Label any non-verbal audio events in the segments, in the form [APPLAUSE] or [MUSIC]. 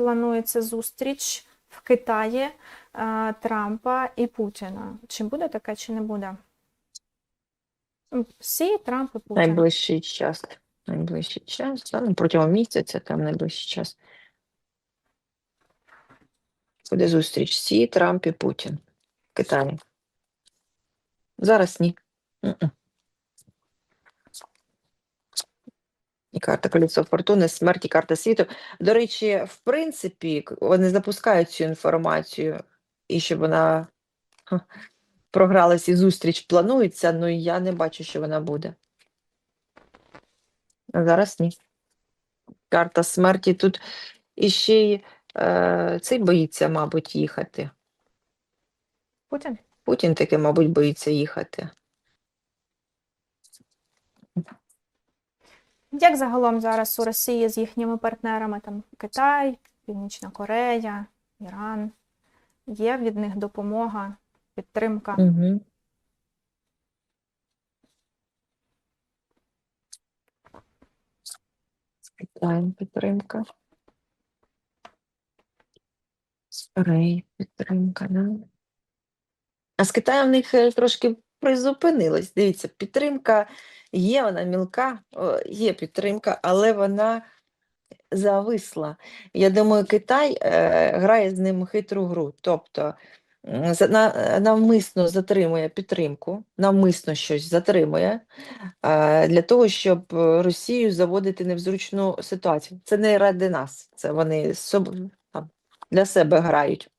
планується зустріч в Китаї е, Трампа і Путіна. Чи буде таке, чи не буде? Всі Трамп і Путін. Найближчий час. Найближчий час, та, ну, протягом місяця, там найближчий час. Буде зустріч Сі, Трамп і Путін в Китаї. Зараз ні. І карта Колесо Фортуни, смерть і карта світу. До речі, в принципі, вони запускають цю інформацію, і щоб вона програлась і зустріч планується, але я не бачу, що вона буде. А зараз ні. Карта смерті тут іще й е, цей боїться, мабуть, їхати. Путін? Путін таки, мабуть, боїться їхати. Як загалом зараз у Росії з їхніми партнерами там Китай, Північна Корея, Іран? Є від них допомога, підтримка? Угу. Китаєм підтримка. З Кореї підтримка, да? А з Китаєм в них е, трошки призупинилась. Дивіться, підтримка є, вона мілка, є підтримка, але вона зависла. Я думаю, Китай е, грає з ним хитру гру. Тобто на, навмисно затримує підтримку, навмисно щось затримує е, для того, щоб Росію заводити не в зручну ситуацію. Це не ради нас, це вони для себе грають.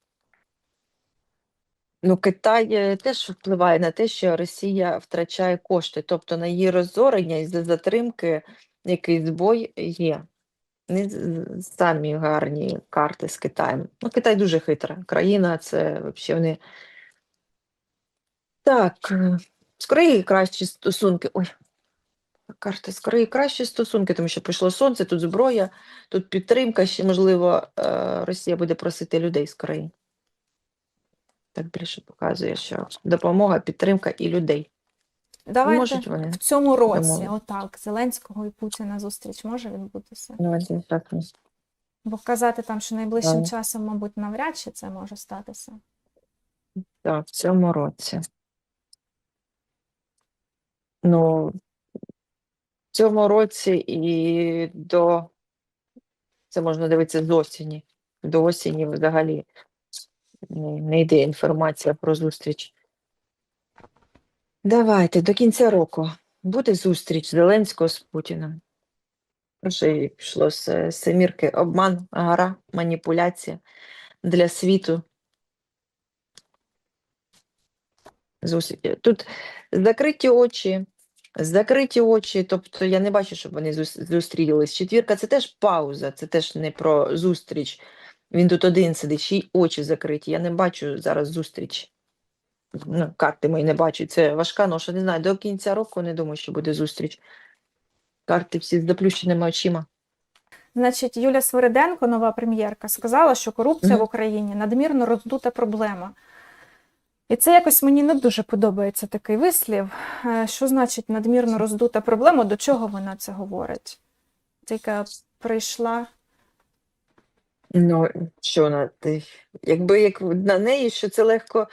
Ну, Китай е, теж впливає на те, що Росія втрачає кошти, тобто на її розорення і за затримки якийсь збой є. Не самі гарні карти з Китаєм. Ну, Китай дуже хитра країна, це взагалі вони. Так, е, з Кореєю кращі стосунки. Ой, карти з Кореєю кращі стосунки, тому що прийшло сонце, тут зброя, тут підтримка, ще, можливо, е, Росія буде просити людей з Кореї. Так більше показує, що допомога, підтримка і людей. Давайте Можуть вони. в цьому році, домовитися. отак, Зеленського і Путіна зустріч може відбутися? Ну, так, Бо казати там, що найближчим Так. часом, мабуть, навряд чи це може статися. Так, в цьому році. Ну, в цьому році і до, це можна дивитися з осені. До осені взагалі не, йде інформація про зустріч. Давайте, до кінця року буде зустріч Зеленського з Путіним. Вже пішло з семірки обман, гра, маніпуляція для світу. Тут закриті очі, закриті очі, тобто я не бачу, щоб вони зустрілись. Четвірка це теж пауза, це теж не про зустріч. Він тут один сидить, ще й очі закриті. Я не бачу зараз зустріч. Ну, карти мої не бачу. Це важка ноша. Не знаю, до кінця року не думаю, що буде зустріч. Карти всі з заплющеними очима. Значить, Юля Свириденко, нова прем'єрка, сказала, що корупція в Україні надмірно роздута проблема. І це якось мені не дуже подобається такий вислів. Е, Що значить надмірно роздута проблема? До чого вона це говорить? Тільки прийшла. Ну, що на ти? Якби як на неї, що це легко,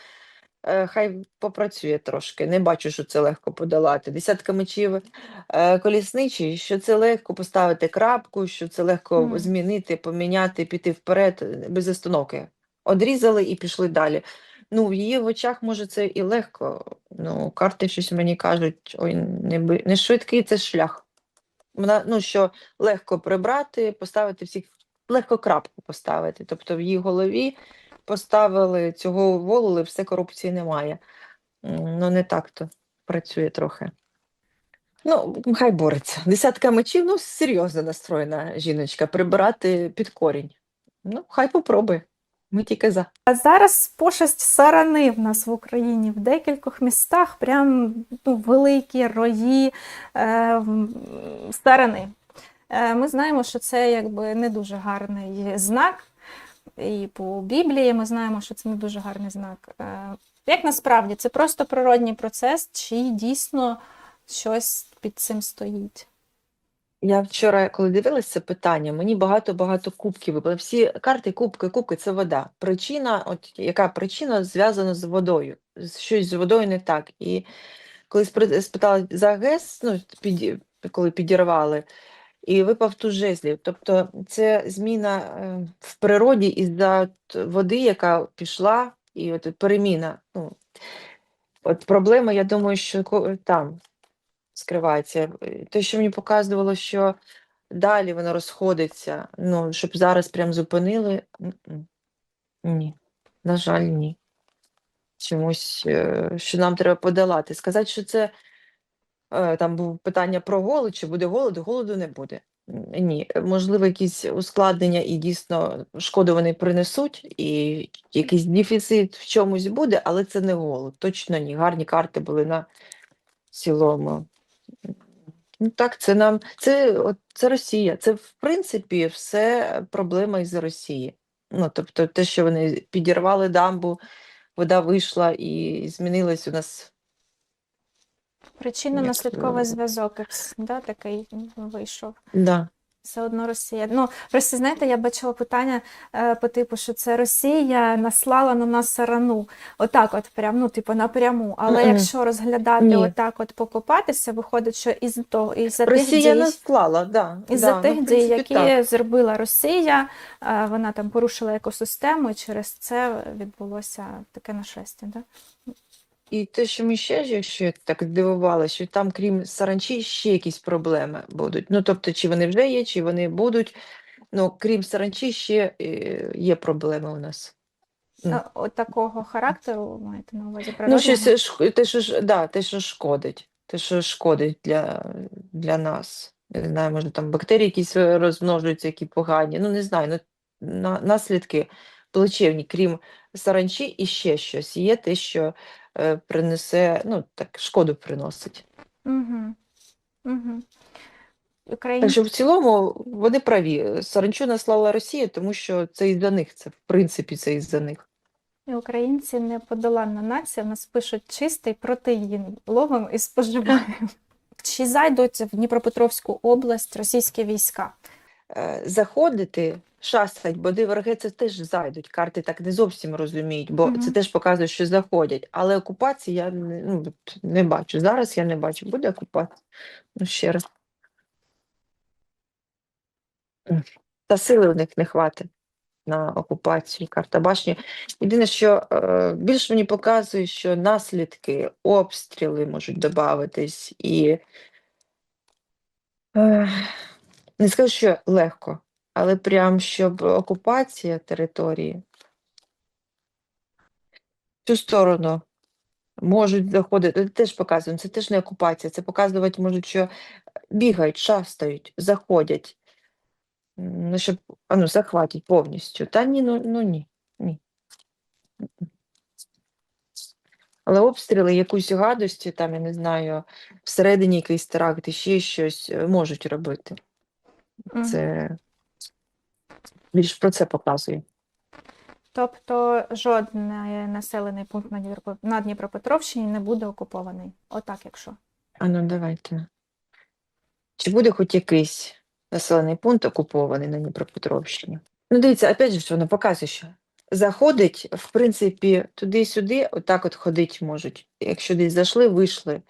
е, хай попрацює трошки. Не бачу, що це легко подолати. Десятка мечів е, колісничий, що це легко поставити крапку, що це легко Мгм. змінити, поміняти, піти вперед е, без остановки. Одрізали і пішли далі. Ну, в її в очах, може, це і легко. Ну, карти щось мені кажуть, ой, не, би- не швидкий це шлях. Вона, ну, що легко прибрати, поставити всіх, легко крапку поставити. Тобто в її голові поставили цього волили, все корупції немає. Ну, не так то працює трохи. Ну, хай бореться. Десятка мечів, ну, серйозно настроєна жіночка, прибирати під корінь. Ну, хай попробує. Ми тільки за. А зараз пошесть сарани в нас в Україні в декількох містах, прям ну, великі рої е, сарани. Е, ми знаємо, що це якби не дуже гарний знак. І по Біблії ми знаємо, що це не дуже гарний знак. Е, як насправді це просто природній процес, чи дійсно щось під цим стоїть? Я вчора, коли дивилася це питання, мені багато-багато кубків випало. Всі карти, кубки, кубки це вода. Причина, от яка причина зв'язана з водою. Щось з водою не так. І коли спитала за ГЕС, ну, під, коли підірвали, і випав туз жезлів. Тобто це зміна е, в природі із-за води, яка пішла, і от переміна. Ну, от проблема, я думаю, що там скривається. Е, Те, що мені показувало, що далі воно розходиться, ну, щоб зараз прям зупинили. Ні, на жаль, ні. Чомусь, е, що нам треба подолати. Сказати, що це там був питання про голод, чи буде голод, голоду не буде. Ні, Е, можливо, якісь ускладнення і дійсно шкоду вони принесуть, і якийсь дефіцит в чомусь буде, але це не голод. Точно ні. Гарні карти були на цілому. Ну так, це нам це, от, це Росія. Це в принципі все проблема із Росії. Ну, тобто, те, що вони підірвали дамбу, вода вийшла і змінилась у нас. Причинно-наслідковий е, зв'язок, да, такий вийшов. Да. Все одно Росія. Ну, просто знаєте, я бачила питання е, по типу, що це Росія наслала на нас сарану. Отак, от прям, ну, типу, напряму. Але Мгм. якщо розглядати Ні. отак, от покопатися, виходить, що із того, із за тих Росія дій, да, із-за да, тих ну, дій, які так. зробила Росія, е, вона там порушила екосистему, і через це відбулося таке нашестя. Да? І те, що ми ще якщо я так здивувалася, що там, крім саранчі, ще якісь проблеми будуть. Ну, тобто, чи вони вже є, чи вони будуть. Ну, крім саранчі, ще е, є проблеми у нас. Е, От такого характеру маєте на увазі Ну, щось е, те, що да, те, що шкодить, те, що шкодить для, для нас. Я не знаю, може там бактерії якісь е, розмножуються, які погані. Ну, не знаю, ну, на, наслідки плачевні, крім саранчі, і ще щось є те, що принесе, ну, так, шкоду приносить. Угу. Угу. Так що в цілому вони праві. Саранчу наслала Росія, тому що це із-за них, це в принципі це із-за них. І Українці неподоланна нація, в нас пишуть чистий протеїн, ловимо і споживаємо. [LAUGHS] Чи зайдуть в Дніпропетровську область російські війська? Е, Заходити, шастать, бо ДВРГ це теж зайдуть. Карти так не зовсім розуміють, бо це теж показує, що заходять. Але окупації я не, ну, не бачу. Зараз я не бачу. Буде окупація? Ну, ще раз. Та сили в них не хватить на окупацію. Карта башні. Єдине, що е, більш мені показує, що наслідки, обстріли можуть додатись і е, не скажу, що легко, але прям щоб окупація території в цю сторону можуть заходити. Теж показує, це теж не окупація, це показувати можуть, що бігають, шастають, заходять. Ну, щоб ну, захватять повністю. Та ні, ну, ну ні. ні. Але обстріли якусь гадості, там, я не знаю, всередині якийсь теракт і ще щось е, можуть робити. Це більш про це показує. Тобто жодний населений пункт на Дніпро- на Дніпропетровщині не буде окупований. Отак, якщо. А ну давайте. Чи буде хоч якийсь населений пункт окупований на Дніпропетровщині? Ну, дивіться, опять же, ж воно показує, що заходить, в принципі, туди-сюди, отак от ходить можуть. Якщо десь зайшли, вийшли.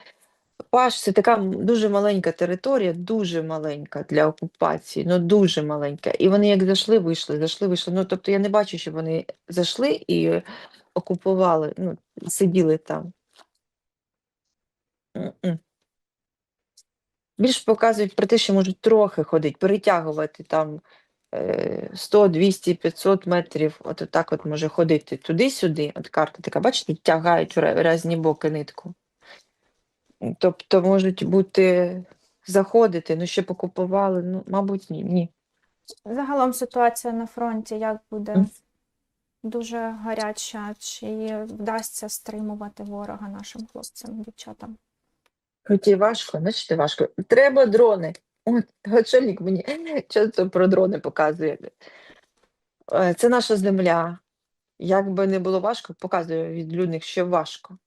Паш це така дуже маленька територія, дуже маленька для окупації, ну дуже маленька. І вони як зайшли, вийшли, зайшли, вийшли. Ну, тобто я не бачу, щоб вони зайшли і окупували, ну, сиділи там. М-м. Більш показують про те, що можуть трохи ходити, перетягувати там е, 100, 200, 500 метрів. От так от може ходити туди-сюди. От карта така, бачите, тягають в різні боки нитку. Тобто можуть бути заходити, ну ще покупували, ну, мабуть, ні. ні. Загалом ситуація на фронті як буде? Дуже гаряча, чи вдасться стримувати ворога нашим хлопцям, дівчатам? Хоч і важко, бачите, важко. Треба дрони. От, Гачельник мені часто про дрони показує. Е, Це наша земля. Як би не було важко, показує відлюдник, що важко.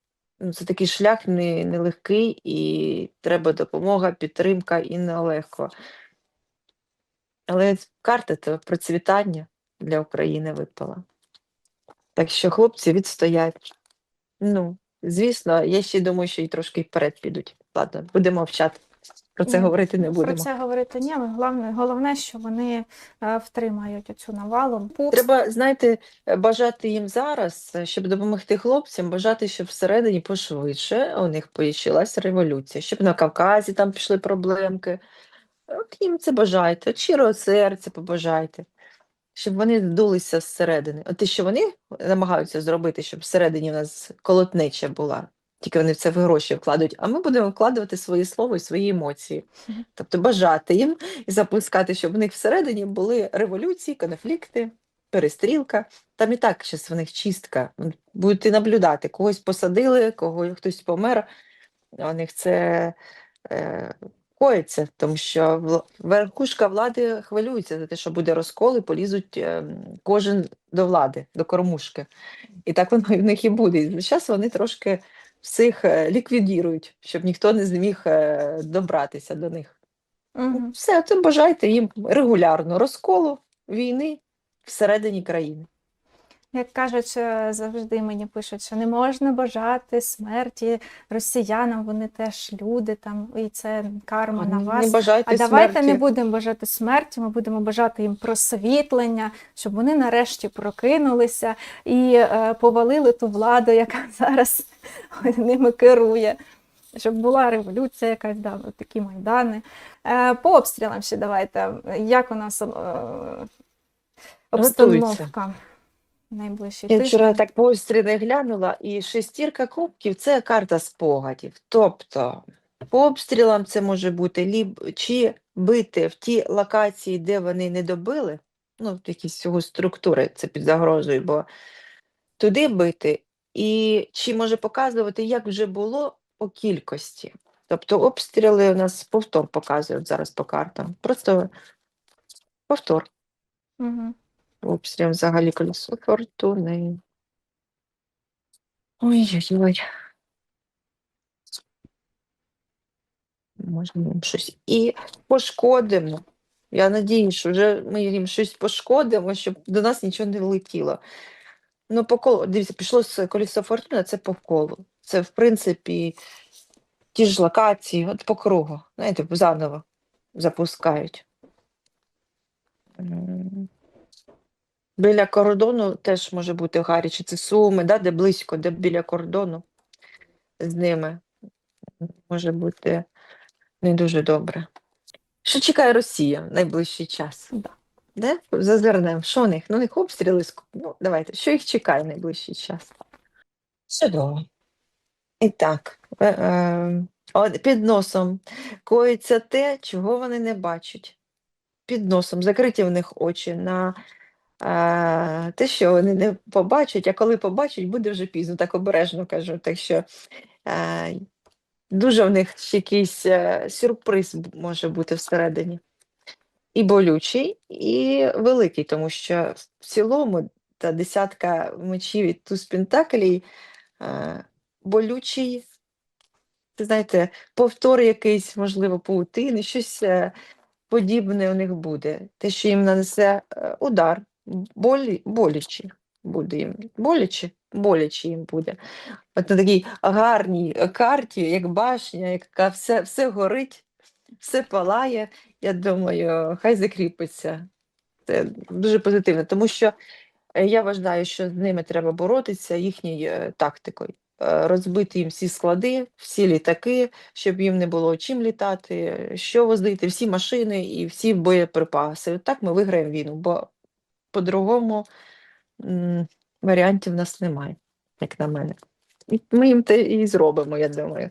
Ну, Це такий шлях не- нелегкий, і треба допомога, підтримка і нелегко. Але карта це процвітання для України випала. Так що хлопці відстоять. Ну, звісно, я ще думаю, що і трошки вперед підуть. Ладно, будемо мовчати. Про це Ні, говорити не будемо. Про це говорити ні, але головне, головне, що вони е, втримають цю навалу. Пуп, Треба, знаєте, бажати їм зараз, щоб допомогти хлопцям, бажати, щоб всередині пошвидше у них почалась революція, щоб на Кавказі там пішли проблемки. От їм це бажайте, от щирого серця побажайте, щоб вони здулися зсередини. От те, що вони намагаються зробити, щоб всередині в нас колотнеча була, тільки вони в це в гроші вкладають, а ми будемо вкладувати своє слово і свої емоції. Тобто бажати їм і запускати, щоб в них всередині були революції, конфлікти, перестрілка. Там і так зараз в них чистка. Будете наблюдати, когось посадили, кого хтось помер. У них це е, коїться, тому що верхушка влади хвилюється за те, що буде розкол і полізуть е, кожен до влади, до кормушки. І так воно в них і буде. І зараз вони трошки всіх е, ліквідірують, щоб ніхто не зміг е, добратися до них. Угу. Все, це бажайте їм регулярно розколу, війни всередині країни. Як кажуть, е, завжди мені пишуть, що не можна бажати смерті росіянам, вони теж люди там, і це карма на Не вас. бажайте А давайте не будемо бажати смерті, ми будемо бажати їм просвітлення, щоб вони нарешті прокинулися і е, повалили ту владу, яка [LAUGHS] зараз ними керує. Щоб була революція якась, да, такі майдани. Е, по обстрілам ще давайте. Як у нас е, обстановка найближчий Я тиждень? вчора так по не глянула, і шестірка кубків це карта спогадів. Тобто по обстрілам це може бути ліб чи бити в ті локації, де вони не добили, ну, якісь його структури, це під загрозою, бо туди бити, і чи може показувати, як вже було по кількості. Тобто обстріли у нас повтор показують зараз по картам. Просто повтор. Мгм. Обстріл взагалі колесо фортуни. Ой-ой-ой. Можна їм щось і пошкодимо. Я надію, що вже ми їм щось пошкодимо, щоб до нас нічого не влетіло. Ну, по колу, дивіться, пішло з колесо фортуни, це по колу. Це, в принципі, ті ж локації, от по кругу. Знаєте, заново запускають. Біля кордону теж може бути гаряче. Це Суми, да, де близько, де біля кордону з ними може бути не дуже добре. Що чекає Росія в найближчий час? Да. Де? Зазирнемо. Що у них? Ну, у них обстріли. Ну, давайте. Що їх чекає в найближчий час? Чудово. І так, е, е, от під носом коїться те, чого вони не бачать. Під носом закриті в них очі на те, що вони не побачать, а коли побачать, буде вже пізно, так обережно кажу. Так що дуже в них якийсь е, сюрприз може бути всередині. І болючий, і великий, тому що в цілому та десятка мечів і туз пентаклей е, болючий, ти знаєте, повтор якийсь, можливо, паутини, щось е, подібне у них буде. Те, що їм нанесе е, удар, болі, боляче буде їм. Боляче, боляче їм буде. От на такій гарній карті, як башня, яка все, все горить, все палає. Я думаю, хай закріпиться. Це дуже позитивно, тому що е, я вважаю, що з ними треба боротися їхньою е, тактикою. Е, Розбити їм всі склади, всі літаки, щоб їм не було чим літати, що возити, всі машини і всі боєприпаси. От Так ми виграємо війну, бо по-другому варіантів в нас немає, як на мене. І ми їм те і зробимо, я думаю.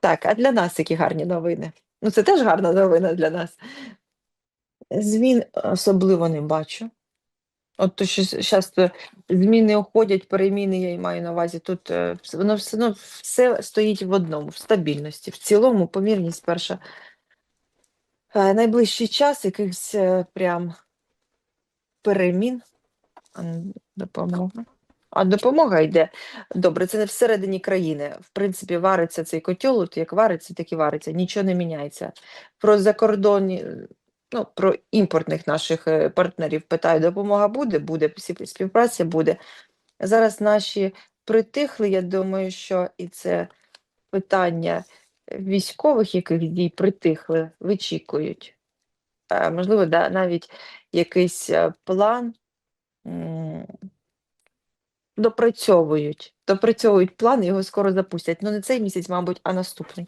Так, а для нас які гарні новини. Ну, це теж гарна новина для нас. Змін особливо не бачу. От то, що зараз зміни уходять, переміни, я й маю на увазі. Тут е, воно все одно все стоїть в одному, в стабільності. В цілому, помірність перша. Е, Найближчий час якихось е, прям перемін. Допомога. А допомога йде. Добре, це не всередині країни. В принципі, вариться цей котел, от як вариться, так і вариться. Нічого не міняється. Про закордонні ну, про імпортних наших е, партнерів питаю, допомога буде, буде, співпраця буде. Зараз наші притихли, я думаю, що і це питання військових, яких дій притихли, вичікують. Е, Можливо, да, навіть якийсь е, план допрацьовують. Допрацьовують план, його скоро запустять. Ну, не цей місяць, мабуть, а наступний.